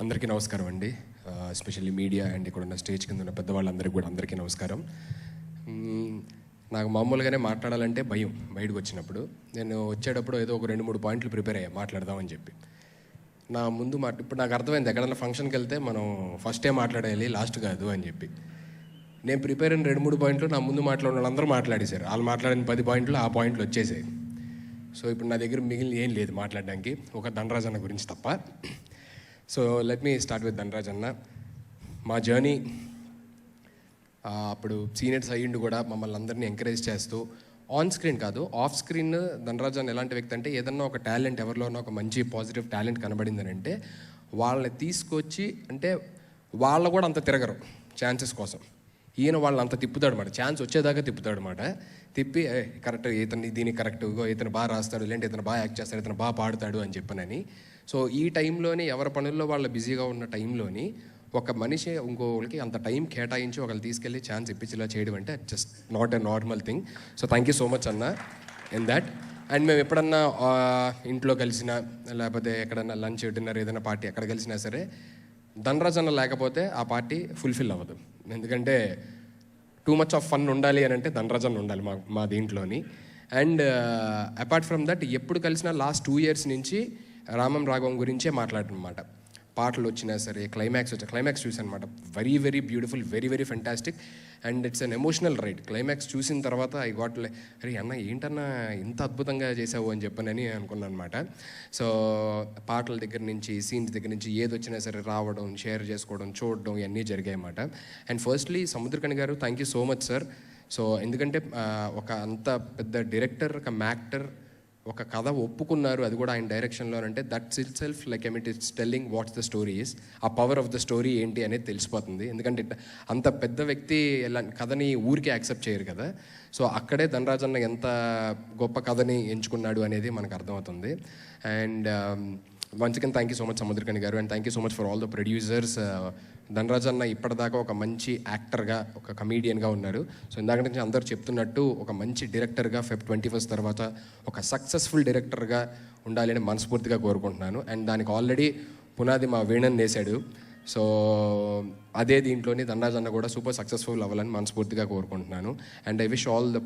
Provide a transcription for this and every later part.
అందరికీ నమస్కారం అండి. ఎస్పెషల్లీ మీడియా అండ్ ఇక్కడ ఉన్న స్టేజ్ కింద ఉన్న పెద్దవాళ్ళందరికీ కూడా అందరికీ నమస్కారం. నాకు మామూలుగానే మాట్లాడాలంటే భయం బయటకు వచ్చినప్పుడు. నేను వచ్చేటప్పుడు ఏదో ఒక రెండు మూడు పాయింట్లు ప్రిపేర్ అయ్యా మాట్లాడదామని చెప్పి. నా ముందు మా ఇప్పుడు నాకు అర్థమైంది ఎక్కడైనా ఫంక్షన్కి వెళ్తే మనం ఫస్టే మాట్లాడేయాలి లాస్ట్ కాదు అని చెప్పి. నేను ప్రిపేర్ అయిన రెండు మూడు పాయింట్లు నా ముందు మాట్లాడిన వాళ్ళందరూ మాట్లాడేశారు. వాళ్ళు మాట్లాడిన పది పాయింట్లు ఆ పాయింట్లు వచ్చేసాయి. సో ఇప్పుడు నా దగ్గర మిగిలిన ఏం లేదు మాట్లాడడానికి. ఒక దండరాజన్న గురించి తప్ప. So let me start with Dhanraj అన్న మా జర్నీ అప్పుడు సీనియర్స్ అయ్యిండు కూడా మమ్మల్ని అందరినీ ఎంకరేజ్ చేస్తూ ఆన్ స్క్రీన్ కాదు ఆఫ్ స్క్రీన్ ధనరాజ్ అన్న ఎలాంటి వ్యక్తి అంటే ఏదన్నా ఒక టాలెంట్ ఎవరిలోనో ఒక మంచి పాజిటివ్ టాలెంట్ కనబడిందని అంటే వాళ్ళని తీసుకొచ్చి అంటే వాళ్ళు కూడా అంత తిరగరు ఛాన్సెస్ కోసం. ఈయన వాళ్ళని అంత తిప్పుతాడు అనమాట ఛాన్స్ వచ్చేదాకా తిప్పుతాడు అనమాట తిప్పి కరెక్ట్ ఇతను దీనికి కరెక్ట్ ఇతను బాగా రాస్తాడు లేదంటే ఇతను బాగా యాక్ట్ చేస్తాడు ఇతను బాగా పాడుతాడు అని చెప్పనని సో ఈ టైంలోని ఎవరి పనుల్లో వాళ్ళు బిజీగా ఉన్న టైంలోని ఒక మనిషి ఇంకోళ్ళకి అంత టైం కేటాయించి ఒకళ్ళు తీసుకెళ్ళి ఛాన్స్ ఇప్పించేలా చేయడం అంటే just not a normal thing so thank you so much అన్న ఇన్ దాట్ అండ్ మేము ఎప్పుడన్నా ఇంట్లో కలిసినా లేకపోతే ఎక్కడన్నా లంచ్ డిన్నర్ ఏదైనా పార్టీ ఎక్కడ కలిసినా సరే ధనరాజ్ అన్న లేకపోతే ఆ పార్టీ ఫుల్ఫిల్ అవ్వదు. ఎందుకంటే టూ మచ్ ఆఫ్ ఫన్ ఉండాలి అని అంటే ధనరాజ్ అన్న ఉండాలి మా మా దీంట్లోని. అండ్ అపార్ట్ ఫ్రమ్ దట్ ఎప్పుడు కలిసినా లాస్ట్ టూ ఇయర్స్ నుంచి రామం రాఘవం గురించే మాట్లాడనమాట పాటలు వచ్చినా సరే క్లైమాక్స్ వచ్చా క్లైమాక్స్ చూసాను అనమాట very very beautiful very very fantastic and it's an emotional right climax చూసిన తర్వాత ఐ గాట్ లే అరే అన్న ఏంటన్నా ఇంత అద్భుతంగా చేసావు అని చెప్పనని అనుకున్నాను అనమాట సో పాటల దగ్గర నుంచి సీన్స్ దగ్గర నుంచి ఏది వచ్చినా సరే రావడం షేర్ చేసుకోవడం చూడడం ఇవన్నీ జరిగాయి అన్నమాట and firstly Samuthirakani garu thank you so much sir so ఎందుకంటే ఒక అంత పెద్ద డైరెక్టర్ ఒక యాక్టర్ ఒక కథ ఒప్పుకున్నారు అది కూడా ఆయన డైరెక్షన్లో అంటే that's itself like I meet it's telling what's the story is uh power of the story ఏంటి అనేది తెలిసిపోతుంది. ఎందుకంటే అంత పెద్ద వ్యక్తి ఎలా కథని ఊరికే యాక్సెప్ట్ చేయరు కదా. సో అక్కడే ధనరాజన్న ఎంత గొప్ప కథని ఎంచుకున్నాడు అనేది మనకు అర్థమవుతుంది. And once again thank you so much Samuthirakani garu. And thank you so much for all the producers Dhanraj అన్న ఇప్పటిదాకా ఒక మంచి యాక్టర్గా ఒక కమీడియన్గా ఉన్నారు. సో ఇందాక నుంచి అందరూ చెప్తున్నట్టు ఒక మంచి డైరెక్టర్గా ఫెబ్ ట్వంటీ ఫస్ట్ తర్వాత ఒక సక్సెస్ఫుల్ డైరెక్టర్గా ఉండాలని మనస్ఫూర్తిగా కోరుకుంటున్నాను. అండ్ దానికి ఆల్రెడీ పునాది మా వేణన్ వేశాడు. సో అదే దీంట్లోని ధనరాజ్ అన్న కూడా సూపర్ సక్సెస్ఫుల్ అవ్వాలని మనస్ఫూర్తిగా కోరుకుంటున్నాను. And I wish all the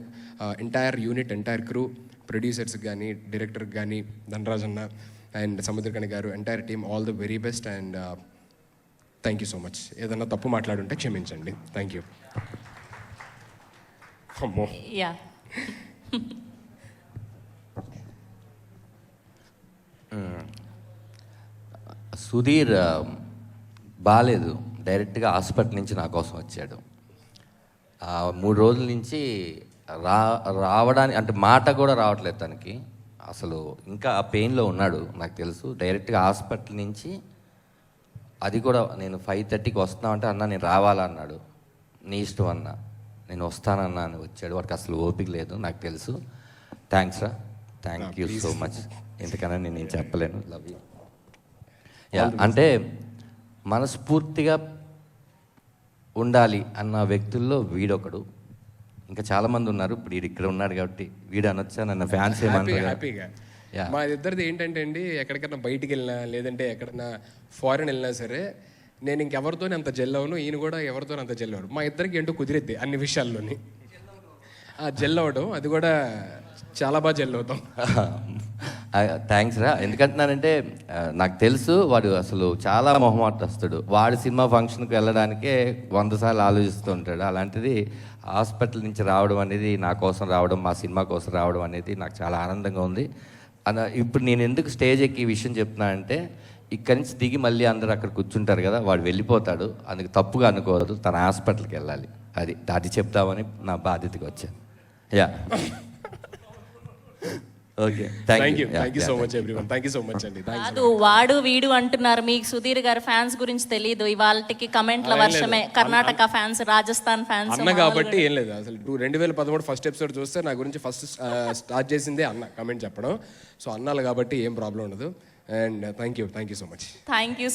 entire unit entire crew ప్రొడ్యూసర్స్కి కానీ డైరెక్టర్కి కానీ ధనరాజ్ అన్న and Samuthirakani garu entire team all the very best and thank you so much ఏదన్నా తప్పు మాట్లాడుంటే క్షమించండి. థ్యాంక్ యూ అమ్మో. యా. సుధీర్ బాగాలేదు డైరెక్ట్గా హాస్పిటల్ నుంచి నా కోసం వచ్చాడు. ఆ, మూడు రోజుల నుంచి రా రావడానికి అంటే మాట కూడా రావట్లేదు తనకి. అసలు ఇంకా ఆ పెయిన్లో ఉన్నాడు నాకు తెలుసు. డైరెక్ట్గా హాస్పిటల్ నుంచి అది కూడా నేను ఫైవ్ థర్టీకి వస్తున్నా అంటే అన్న నేను రావాలా అన్నాడు. నీ ఇష్టం అన్న. నేను వస్తానన్నా అని వచ్చాడు. వాడికి అసలు ఓపిక లేదు నాకు తెలుసు. థ్యాంక్స్ రా. థ్యాంక్ యూ సో మచ్ ఎందుకన్నా నేను ఏం చెప్పలేను. లవ్ యూ యా అంటే మనస్ఫూర్తిగా ఉండాలి అన్న వ్యక్తుల్లో వీడొకడు. ఇంకా చాలా మంది ఉన్నారు. ఇప్పుడు వీడు ఇక్కడ ఉన్నాడు కాబట్టి వీడు అనొచ్చా నన్న ఫ్యాన్స్ Yeah. మా ఇద్దరిది ఏంటంటే అండి ఎక్కడికైనా బయటికి వెళ్ళినా లేదంటే ఎక్కడన్నా ఫారెన్ వెళ్ళినా సరే నేను ఇంకెవరితోనే అంత జెల్ అవను ఈయన కూడా ఎవరితో అంత జెల్ మా ఇద్దరికి ఏంటో కుదిరిద్ది అన్ని విషయాల్లోని. ఆ జెల్ అది కూడా చాలా బాగా జెల్ అవుతాం. థ్యాంక్స్ రా. ఎందుకంటున్నానంటే నాకు తెలుసు వాడు అసలు చాలా మొహమాటస్తుడు. వాడి సినిమా ఫంక్షన్కి వెళ్ళడానికే వంద సార్లు ఆలోచిస్తూ ఉంటాడు. అలాంటిది హాస్పిటల్ నుంచి రావడం అనేది నా కోసం రావడం మా సినిమా కోసం రావడం అనేది నాకు చాలా ఆనందంగా ఉంది. అన ఇప్పుడు నేను ఎందుకు స్టేజ్ ఎక్కి ఈ విషయం చెప్తున్నా అంటే ఇక్కడి నుంచి దిగి మళ్ళీ అందరూ అక్కడ కూర్చుంటారు కదా వాడు వెళ్ళిపోతాడు అందుకు తప్పుగా అనుకోవద్దు తన హాస్పిటల్కి వెళ్ళాలి. అది అది చెప్తామని నా బాధ్యతకు వచ్చాను. Yeah. Okay thank you thank you so much everyone thank you so much అండి కాదు వాడు వీడు అంటున్నారు. మీకు సుధీర్ గారి ఫ్యాన్స్ గురించి తెలియదు ఇవాళకి కమెంట్ల వర్షమే. కర్ణాటక ఫ్యాన్స్ రాజస్థాన్ ఫ్యాన్స్ అన్న కాబట్టి ఏం లేదు. అసలు టూ రెండు వేల పదమూడు ఫస్ట్ ఎపిసోడ్ చూస్తే నా గురించి ఫస్ట్ స్టార్ట్ చేసిందే అన్న కమెంట్ చెప్పడం. సో అన్నాలు కాబట్టి ఏం ప్రాబ్లం ఉండదు. And thank you thank you so much thank you